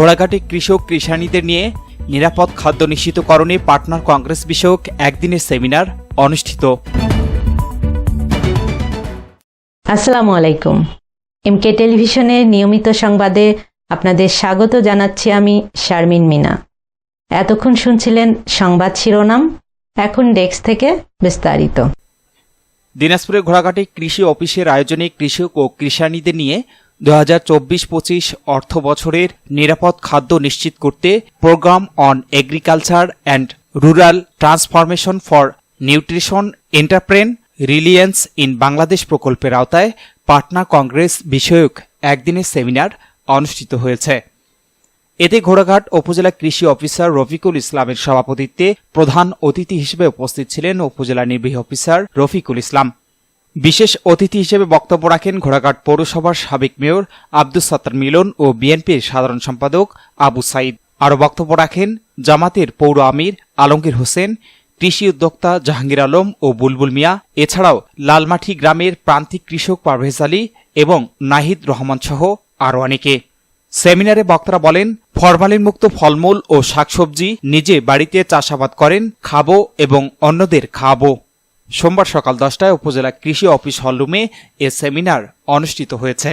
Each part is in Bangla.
ঘোড়াঘাটে কৃষক কৃষাণীদের নিয়ে নিরাপদ খাদ্য নিশ্চিতকরণে পার্টনার কংগ্রেস বিষয়ক একদিনের সেমিনার অনুষ্ঠিত। আসসালামু আলাইকুম। এমকে টেলিভিশনের নিয়মিত সংবাদে আপনাদের স্বাগত জানাচ্ছি আমি শারমিন মিনা। এতক্ষণ শুনছিলেন সংবাদ শিরোনাম এখন ডেস্ক থেকে বিস্তারিত। দিনাজপুরের ঘোড়াঘাটে কৃষি অফিসের আয়োজনে কৃষক ও কৃষাণীদের নিয়ে দু হাজার চব্বিশ পঁচিশ অর্থ বছরের নিরাপদ খাদ্য নিশ্চিত করতে programme on agriculture and rural transformation for nutrition entrepreneurship resilience in Bangladesh প্রকল্পের আওতায় পাটনা কংগ্রেস বিষয়ক একদিনের সেমিনার অনুষ্ঠিত হয়েছে। এতে ঘোড়াঘাট উপজেলা কৃষি অফিসার রফিকুল ইসলামের সভাপতিত্বে প্রধান অতিথি হিসেবে উপস্থিত ছিলেন উপজেলা নির্বাহী অফিসার রফিকুল ইসলাম। বিশেষ অতিথি হিসেবে বক্তব্য রাখেন ঘোড়াঘাট পৌরসভার সাবেক মেয়র আব্দুস সাত্তার মিলন ও বিএনপির সাধারণ সম্পাদক আবু সাইদ। আরও বক্তব্য রাখেন জামাতের পৌর আমির আলমগীর হোসেন, কৃষি উদ্যোক্তা জাহাঙ্গীর আলম ও বুলবুল মিয়া, এছাড়াও লালমাঠি গ্রামের প্রান্তিক কৃষক পারভেজ আলী এবং নাহিদ রহমান সহ আরও অনেকে। সেমিনারে বক্তারা বলেন ফরমালিন মুক্ত ফলমূল ও শাকসবজি নিজে বাড়িতে চাষাবাদ করেন, খাব এবং অন্যদের খাওয়াবো। সোমবার সকাল দশটায় উপজেলা কৃষি অফিস হলরুমে এ সেমিনার অনুষ্ঠিত হয়েছে।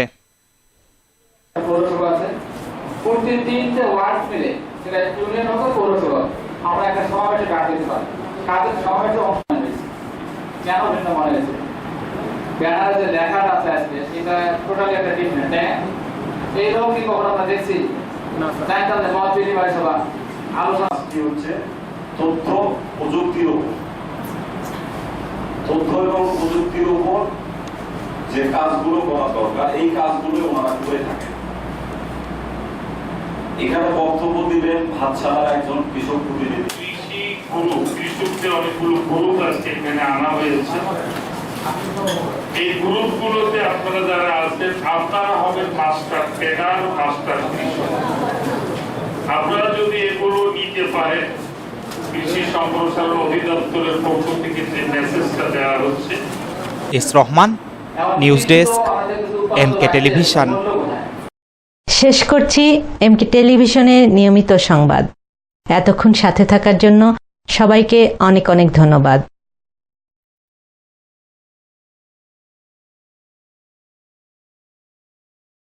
ব্যানারে যে লেখাটা আছে আজকে সেটা টোটালি একটা ডিফারেন্ট হ্যাঁ এইরকম কি কখনো আমরা দেখছি? তাই তাহলে মত বিনিময় সভা আলোচনা হচ্ছে। তথ্য প্রযুক্তির উপর তথ্য এবং প্রযুক্তির উপর যে কাজগুলো করা দরকার, এই কাজগুলো ওনারা করে থাকেন। এখানে বক্তব্য দিবেন ভাতশালার একজন কৃষক প্রতিনিধি। আপনারা যারা হবেন মাস্টার ট্রেনার আপনারা যদি এগুলো নিতে পারেন কৃষি সম্প্রসারণ অধিদপ্তরের পক্ষ থেকে যে মেসেজটা দেওয়া হচ্ছে। S Rahman news desk MK television শেষ করছি এমকে টেলিভিশনের নিয়মিত সংবাদ। এতক্ষণ সাথে থাকার জন্য সবাইকে অনেক অনেক ধন্যবাদ।